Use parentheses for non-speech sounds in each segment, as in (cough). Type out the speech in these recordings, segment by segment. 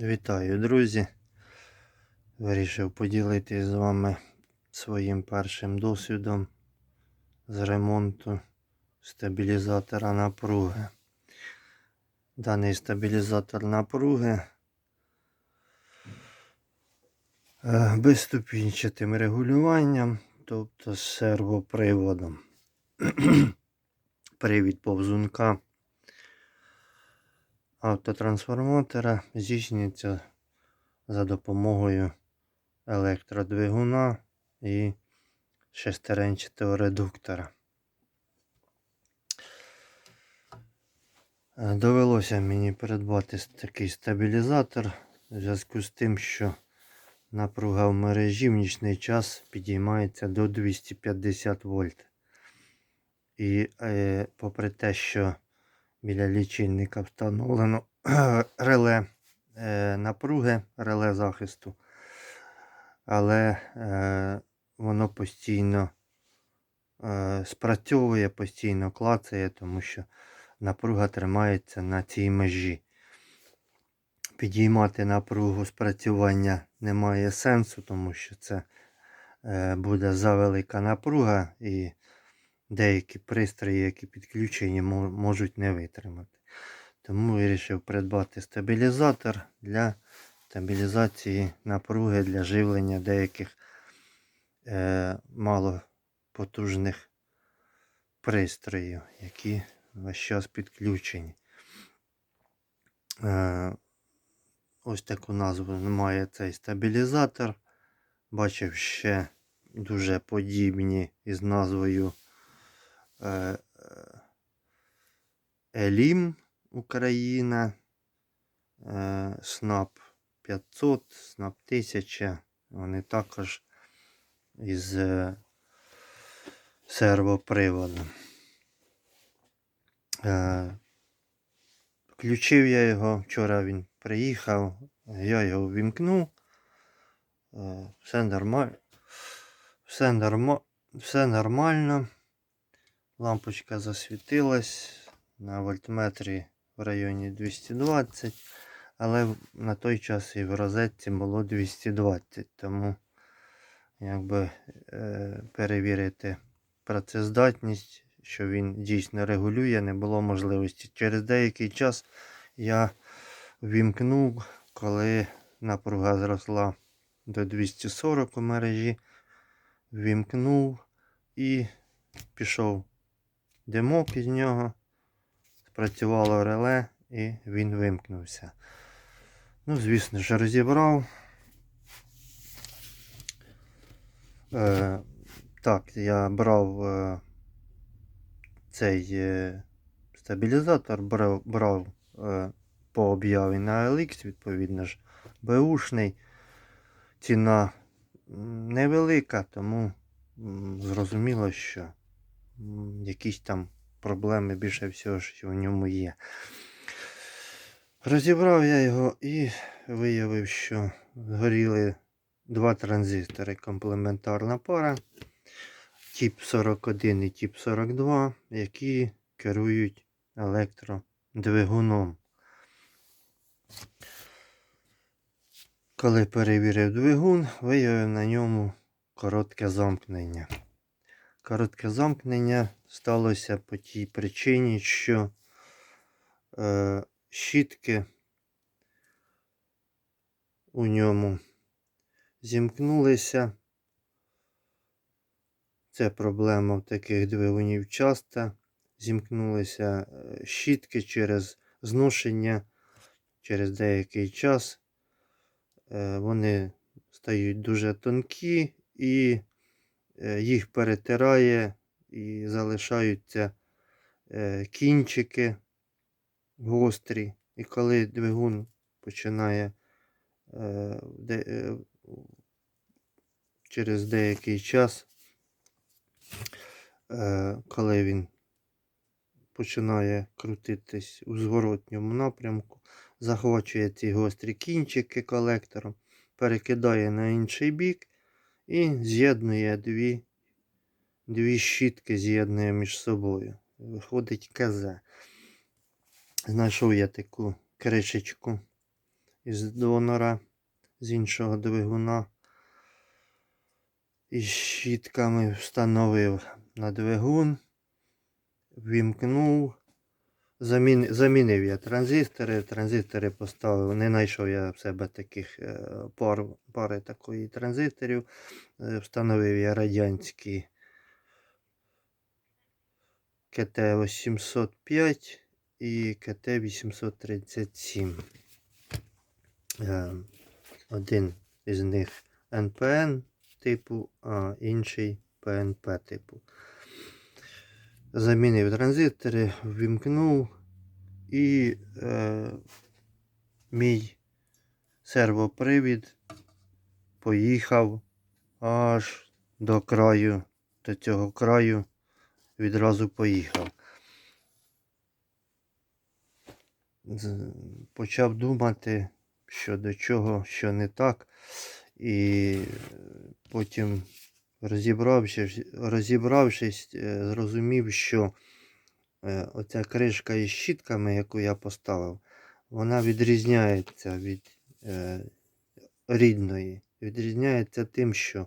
Вітаю, друзі! Вирішив поділитися з вами своїм першим досвідом з ремонту стабілізатора напруги. Даний стабілізатор напруги е, безступінчатим регулюванням, тобто сервоприводом. (clears throat) Привід повзунка автотрансформатора здійснюється за допомогою електродвигуна і шестеренчатого редуктора. Е, Довелося мені придбати такий стабілізатор в зв'язку з тим, що напруга в мережі в нічний час підіймається до 250 вольт. І е, попри те, що біля лічильника встановлено (clears throat) реле е, напруги, реле захисту, але е, воно постійно е, спрацьовує, постійно клацає, тому що напруга тримається на цій межі. Підіймати напругу спрацювання немає сенсу, тому що це буде завелика напруга і деякі пристрої, які підключені, можуть не витримати. Тому вирішив придбати стабілізатор для стабілізації напруги для живлення деяких е, малопотужних пристроїв, які весь час підключені. Е, ось таку назву має цей стабілізатор. Бачив ще дуже подібні із назвою Елім Україна, е, СНАП 500, СНАП 1000. Вони також із е, сервоприводом. Е, Включив я його, вчора він приїхав, я його ввімкнув. Е, Все нормально. Все, норма... Все нормально. Лампочка засвітилась на вольтметрі в районі 220, але на той час і в розетці було 220, тому якби е, перевірити працездатність, що він дійсно регулює, не було можливості. Через деякий час я ввімкнув, коли напруга зросла до 240 у мережі, ввімкнув і пішов димок із нього, спрацювало реле і він вимкнувся. Ну, звісно ж, розібрав. Е, так, я брав е, цей е, стабілізатор, брав, брав е, по об'яві на LX, відповідно ж, Бушний. Ціна невелика, тому зрозуміло, що якісь там проблеми більше всього, що в ньому є. Розібрав я його і виявив, що згоріли два транзистори комплементарна пара тип 41 і тип 42, які керують електродвигуном. Коли перевірив двигун, виявив на ньому коротке замкнення. Коротке замкнення сталося по тій причині, що е, щітки у ньому зімкнулися. Це проблема в таких двигунів часто. Зімкнулися е, щітки через зношення через деякий час. Е, Вони стають дуже тонкі і їх перетирає і залишаються е, кінчики гострі. І коли двигун починає е, е, через деякий час, е, коли він починає крутитись у зворотньому напрямку, захвачує ці гострі кінчики колектором, перекидає на інший бік і з'єднує дві, дві щітки, з'єднує між собою. Виходить КЗ. Знайшов я таку кришечку із донора з іншого двигуна. І щітками встановив на двигун, вімкнув. Замін, замінив я транзистори, транзистори поставив, не знайшов я в себе таких е, пар, пари такої транзисторів. Е, Встановив я радянські КТ-805 і КТ-837. Е, Один із них НПН типу, а інший ПНП типу. Замінив транзистори, вімкнув і е, мій сервопривід поїхав аж до краю, до цього краю відразу поїхав. Почав думати, що до чого, що не так. І потім розібравшись, розібравшись, е, зрозумів, що е, оця кришка із щітками, яку я поставив, вона відрізняється від е, рідної. Відрізняється тим, що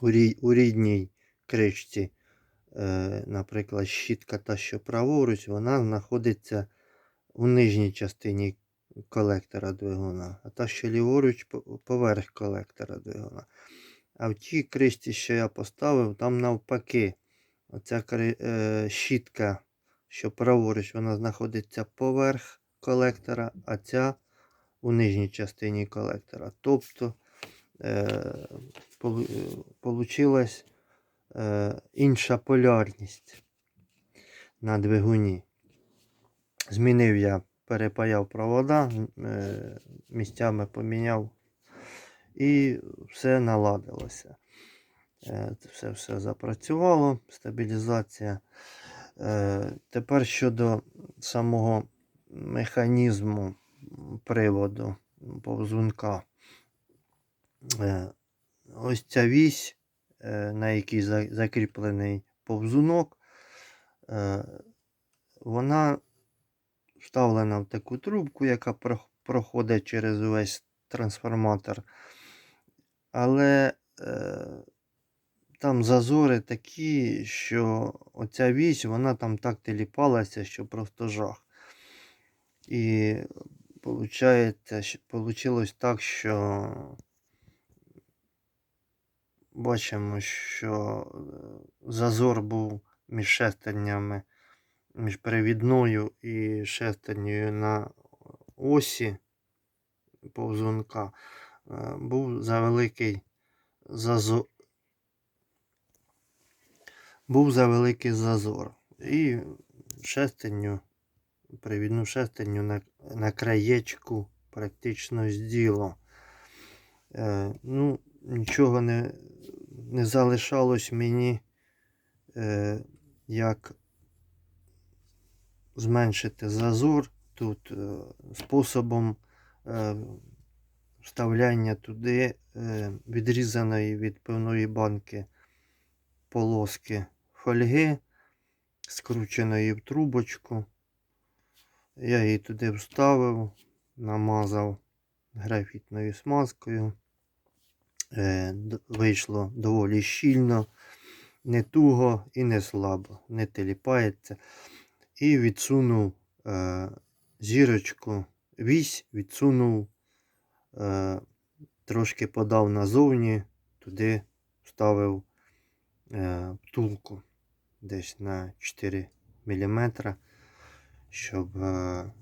у, рі, у рідній кришці, наприклад, щітка та, що праворуч, вона знаходиться у нижній частині колектора двигуна, а та, що ліворуч поверх колектора двигуна. А в тій кришці, що я поставив, там навпаки. Оця е, щітка, що праворуч, вона знаходиться поверх колектора, а ця у нижній частині колектора. Тобто е, получилась е, інша полярність на двигуні. Змінив я, перепаяв провода, е, місцями поміняв і все наладилося. Е, все, все запрацювало, стабілізація. Е, Тепер щодо самого механізму приводу повзунка. Е, Ось ця вісь, на якій закріплений повзунок, вона вставлена в таку трубку, яка проходить через увесь трансформатор. Але е, там зазори такі, що оця вісь, вона там так теліпалася, що просто жах. І получилось так, що бачимо, що е, зазор був між шестернями, між перевідною і шестернею на осі повзунка. Е, Був завеликий зазор. Був завеликий зазор. І шестерню, привідну шестерню на, на краєчку практично зділо. Е, ну, нічого не, не залишалось мені, е, як зменшити зазор тут е, способом е, вставляння туди е, відрізаної від певної банки полоски фольги, скрученої в трубочку. Я її туди вставив, намазав графітною смазкою. Е, Вийшло доволі щільно, не туго і не слабо, не теліпається. І відсунув е, зірочку, вісь, відсунув, трошки подав назовні, туди вставив е, втулку десь на 4 мм, щоб е,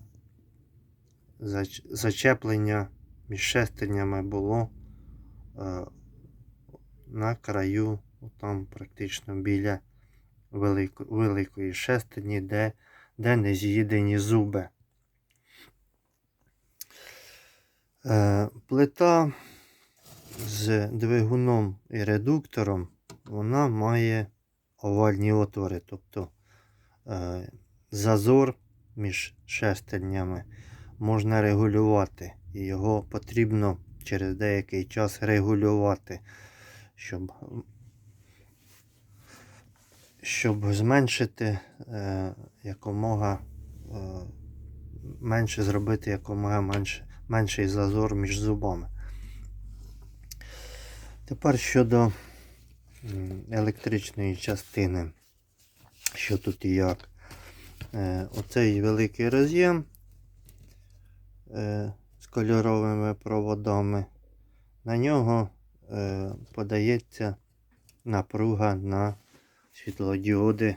зачеплення між шестернями було е, на краю, там практично біля великої шестерні, де, де не з'їдені зуби. Е, плита з двигуном і редуктором вона має овальні отвори, тобто е, зазор між шестернями можна регулювати, і його потрібно через деякий час регулювати, щоб, щоб зменшити е, якомога е, менше зробити якомога менше, менший зазор між зубами. Тепер щодо електричної частини, що тут і як. Е, Оцей великий роз'єм е, з кольоровими проводами. На нього е, подається напруга на світлодіоди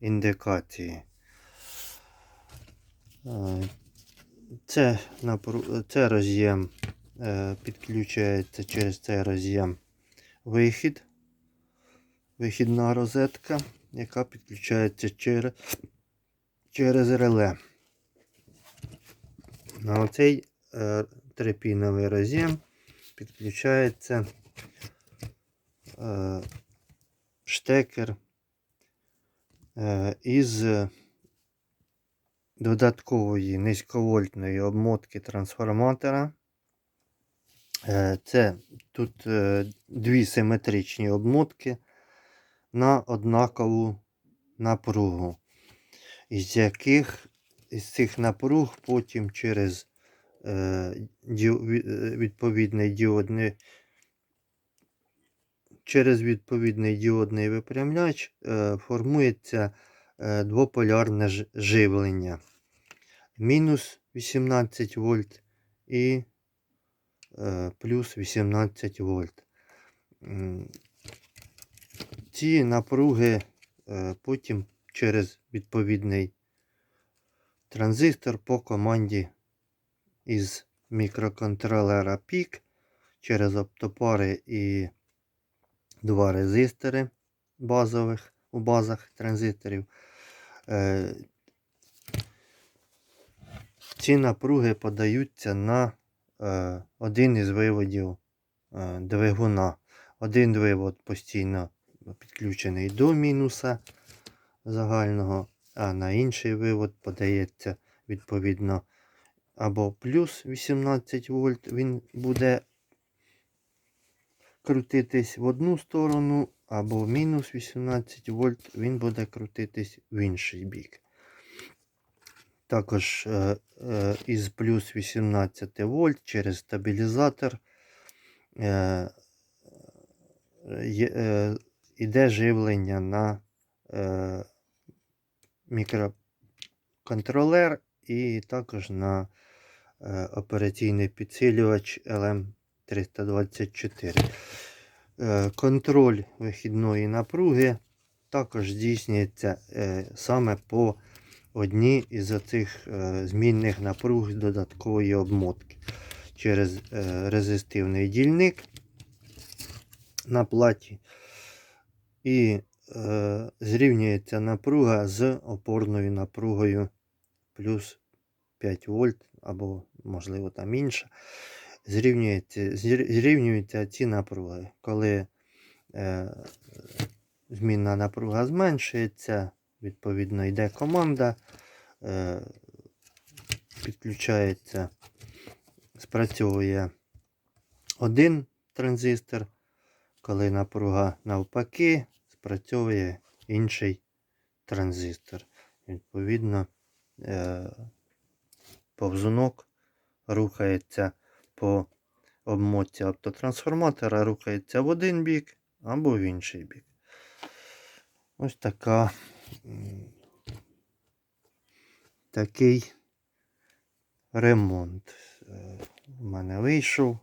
індикації. Це, це роз'єм е, підключається через цей роз'єм вихід, вихідна розетка, яка підключається через, через реле. На оцей е, трипіновий роз'єм підключається е, штекер із додаткової низьковольтної обмотки трансформатора. Е, Це тут е, дві симетричні обмотки на однакову напругу, із яких із цих напруг потім через е, відповідний діодний через відповідний діодний випрямляч формується двополярне живлення. Мінус 18 вольт і е, плюс 18 вольт. Ці напруги е, потім через відповідний транзистор по команді із мікроконтролера PIC через оптопари і два резистори базових у базах транзисторів. Е, Ці напруги подаються на е, один із виводів е, двигуна. Один вивод постійно підключений до мінуса загального, а на інший вивод подається відповідно або плюс 18 вольт, він буде крутитись в одну сторону, або мінус 18 вольт, він буде крутитись в інший бік. Також е, е, із плюс 18 вольт через стабілізатор е, е, іде живлення на мікроконтролер і також на операційний підсилювач LM324. Е, Контроль вихідної напруги також здійснюється е, саме по одній із оцих е, змінних напруг додаткової обмотки через резистивний дільник на платі і зрівнюється напруга з опорною напругою плюс 5 вольт або, можливо, там інша. Зрівнюється, зрі- зрівнюються ці напруги. Коли е, змінна напруга зменшується, відповідно йде команда, е, підключається, спрацьовує один транзистор, коли напруга навпаки, спрацьовує інший транзистор. Відповідно, е, повзунок рухається по обмотці автотрансформатора, рухається в один бік або в інший бік. Ось така, такий ремонт. е, У мене вийшов,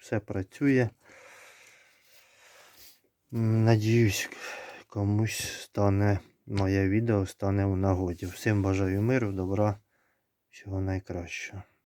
все працює. Надіюсь, комусь стане моє відео стане в нагоді. Всім бажаю миру, добра, всього найкращого.